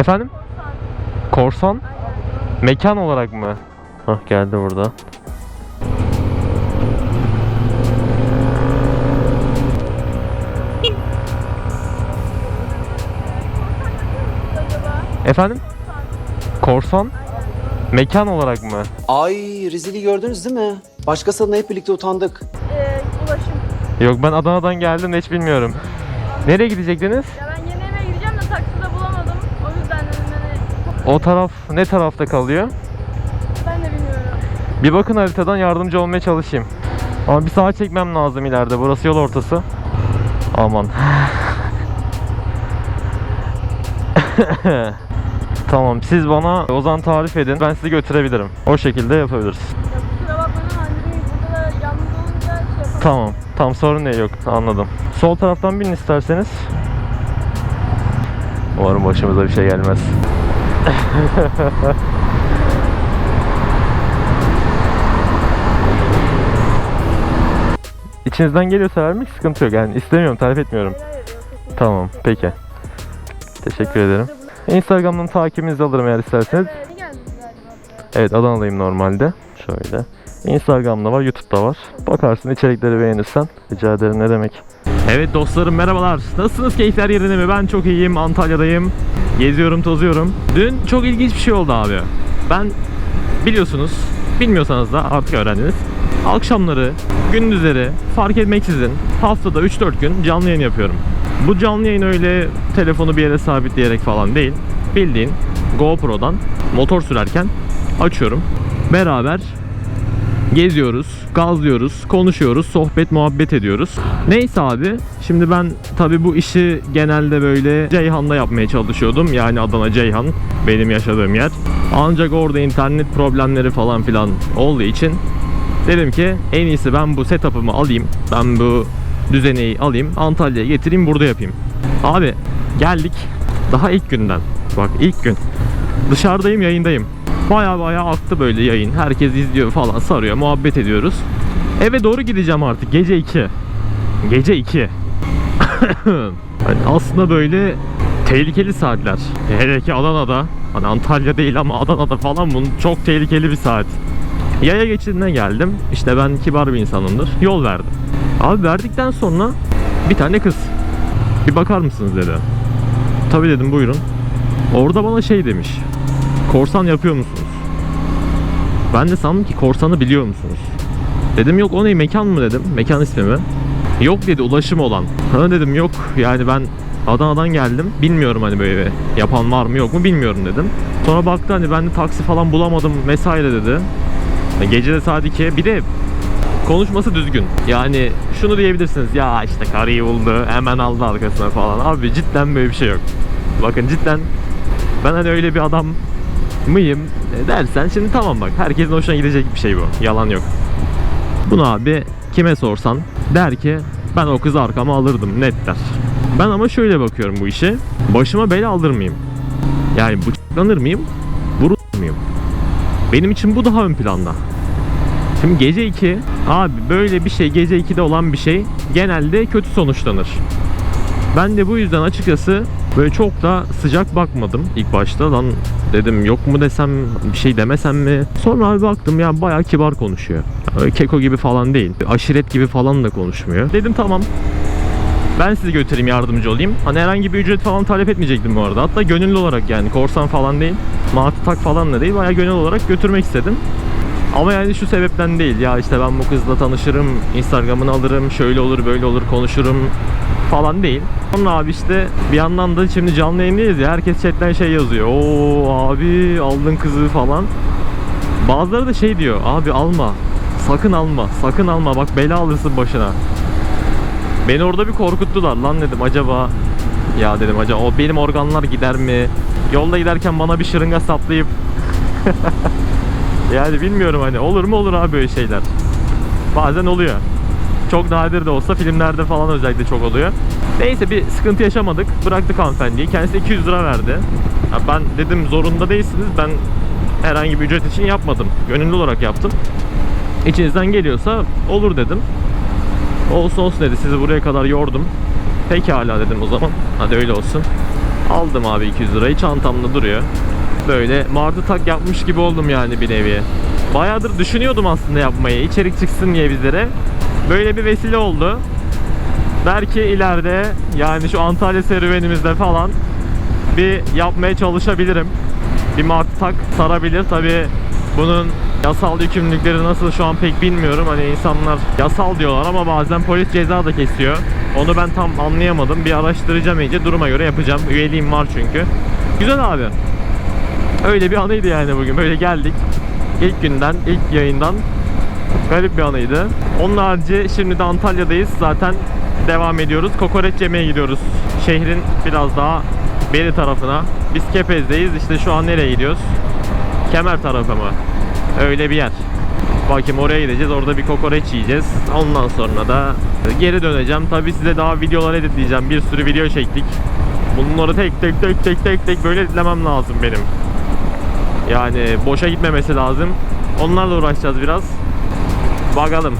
Efendim? Korsan? Mekan olarak mı? Hah geldi burada. Efendim? Korsan? Mekan olarak mı? Ay rezili gördünüz değil mi? Başkasına hep birlikte utandık. Ee, ulaşım. Yok ben Adana'dan geldim de hiç bilmiyorum. Nereye gidecektiniz? O taraf ne tarafta kalıyor? ben de bilmiyorum. Bir bakın haritadan yardımcı olmaya çalışayım. Ama bir sağa çekmem lazım ileride. Burası yol ortası. Aman. tamam siz bana o zaman tarif edin. Ben sizi götürebilirim. O şekilde yapabiliriz. Ya kusura bakmayın ama hani dedim burada da yalnız olunca şey yapamam. Tamam. Tam sorun ne yok. Anladım. Sol taraftan binin isterseniz. Umarım başımıza bir şey gelmez. İçinizden geliyorsa vermek sıkıntı yok. Yani istemiyorum, tarif etmiyorum. Tamam, peki. Teşekkür ederim. Instagram'dan takibinizi alırım eğer isterseniz. Evet Adana'dayım normalde. Şöyle. Instagram'da var, YouTube'da var. Bakarsın içerikleri beğenirsen. Rica ederim ne demek. Evet dostlarım merhabalar. Nasılsınız? Keyifler yerinde mi? Ben çok iyiyim. Antalya'dayım. Geziyorum, tozuyorum. Dün çok ilginç bir şey oldu abi. Ben biliyorsunuz, bilmiyorsanız da artık öğrendiniz. Akşamları, gündüzleri fark etmeksizin haftada 3-4 gün canlı yayın yapıyorum. Bu canlı yayın öyle telefonu bir yere sabitleyerek falan değil. Bildiğin GoPro'dan motor sürerken açıyorum. Beraber geziyoruz, gazlıyoruz, konuşuyoruz, sohbet muhabbet ediyoruz. Neyse abi, şimdi ben tabi bu işi genelde böyle Ceyhan'da yapmaya çalışıyordum. Yani Adana Ceyhan benim yaşadığım yer. Ancak orada internet problemleri falan filan olduğu için dedim ki en iyisi ben bu setup'ımı alayım. Ben bu düzeneyi alayım, Antalya'ya getireyim burada yapayım. Abi geldik daha ilk günden. Bak ilk gün. Dışarıdayım yayındayım. Baya baya aktı böyle yayın. Herkes izliyor falan sarıyor. Muhabbet ediyoruz. Eve doğru gideceğim artık. Gece 2. Gece 2. hani aslında böyle tehlikeli saatler. Hele ki Adana'da. Hani Antalya değil ama Adana'da falan bunun çok tehlikeli bir saat. Yaya geçidine geldim. İşte ben kibar bir insanımdır. Yol verdim. Abi verdikten sonra bir tane kız. Bir bakar mısınız dedi. Tabii dedim buyurun. Orada bana şey demiş. Korsan yapıyor musunuz? Ben de sandım ki korsanı biliyor musunuz? Dedim yok o ne mekan mı dedim. Mekan ismi mi? Yok dedi ulaşım olan. Ha dedim yok yani ben Adana'dan geldim. Bilmiyorum hani böyle yapan var mı yok mu bilmiyorum dedim. Sonra baktı hani ben de taksi falan bulamadım vesaire dedi. Gece de saat 2. Bir de konuşması düzgün. Yani şunu diyebilirsiniz. Ya işte karıyı buldu. Hemen aldı arkasına falan. Abi cidden böyle bir şey yok. Bakın cidden ben hani öyle bir adam mıyım dersen şimdi tamam bak herkesin hoşuna gidecek bir şey bu. Yalan yok. Bunu abi kime sorsan der ki ben o kızı arkama alırdım net der. Ben ama şöyle bakıyorum bu işe. Başıma bela alır mıyım? Yani bıçaklanır mıyım? Vurur muyum? Benim için bu daha ön planda. Şimdi gece 2 abi böyle bir şey gece 2'de olan bir şey genelde kötü sonuçlanır. Ben de bu yüzden açıkçası böyle çok da sıcak bakmadım ilk başta. Lan dedim yok mu desem bir şey demesem mi? Sonra abi baktım ya bayağı kibar konuşuyor. Öyle keko gibi falan değil. Aşiret gibi falan da konuşmuyor. Dedim tamam ben sizi götüreyim yardımcı olayım. Hani herhangi bir ücret falan talep etmeyecektim bu arada. Hatta gönüllü olarak yani korsan falan değil. Matı tak falan da değil. Bayağı gönüllü olarak götürmek istedim. Ama yani şu sebepten değil. Ya işte ben bu kızla tanışırım, Instagram'ını alırım, şöyle olur böyle olur konuşurum falan değil. Sonra abi işte bir yandan da şimdi canlı yayındayız ya herkes chatten şey yazıyor. Oo abi aldın kızı falan. Bazıları da şey diyor. Abi alma. Sakın alma. Sakın alma. Bak bela alırsın başına. Beni orada bir korkuttular. Lan dedim acaba ya dedim acaba o benim organlar gider mi? Yolda giderken bana bir şırınga saplayıp yani bilmiyorum hani olur mu olur abi böyle şeyler. Bazen oluyor. Çok nadir de olsa filmlerde falan özellikle çok oluyor. Neyse bir sıkıntı yaşamadık. Bıraktık hanımefendiyi. Kendisi 200 lira verdi. Ya ben dedim zorunda değilsiniz. Ben herhangi bir ücret için yapmadım. Gönüllü olarak yaptım. İçinizden geliyorsa olur dedim. Olsun olsun dedi. Sizi buraya kadar yordum. Pekala dedim o zaman. Hadi öyle olsun. Aldım abi 200 lirayı çantamda duruyor. Böyle martı tak yapmış gibi oldum yani bir nevi. Bayağıdır düşünüyordum aslında yapmayı. içerik çıksın diye bizlere. Böyle bir vesile oldu. Belki ileride yani şu Antalya serüvenimizde falan bir yapmaya çalışabilirim. Bir martı tak sarabilir. Tabi bunun yasal yükümlülükleri nasıl şu an pek bilmiyorum. Hani insanlar yasal diyorlar ama bazen polis ceza da kesiyor. Onu ben tam anlayamadım. Bir araştıracağım iyice. Duruma göre yapacağım. Üyeliğim var çünkü. Güzel abi. Öyle bir anıydı yani bugün. Böyle geldik. İlk günden, ilk yayından garip bir anıydı. Onun harici şimdi de Antalya'dayız. Zaten devam ediyoruz. Kokoreç yemeye gidiyoruz. Şehrin biraz daha beri tarafına. Biz Kepez'deyiz. İşte şu an nereye gidiyoruz? Kemer tarafı mı? Öyle bir yer. Bakayım oraya gideceğiz. Orada bir kokoreç yiyeceğiz. Ondan sonra da geri döneceğim. Tabii size daha videolar editleyeceğim. Bir sürü video çektik. Bunları tek tek tek tek tek tek böyle editlemem lazım benim. Yani boşa gitmemesi lazım. Onlarla uğraşacağız biraz. Bakalım.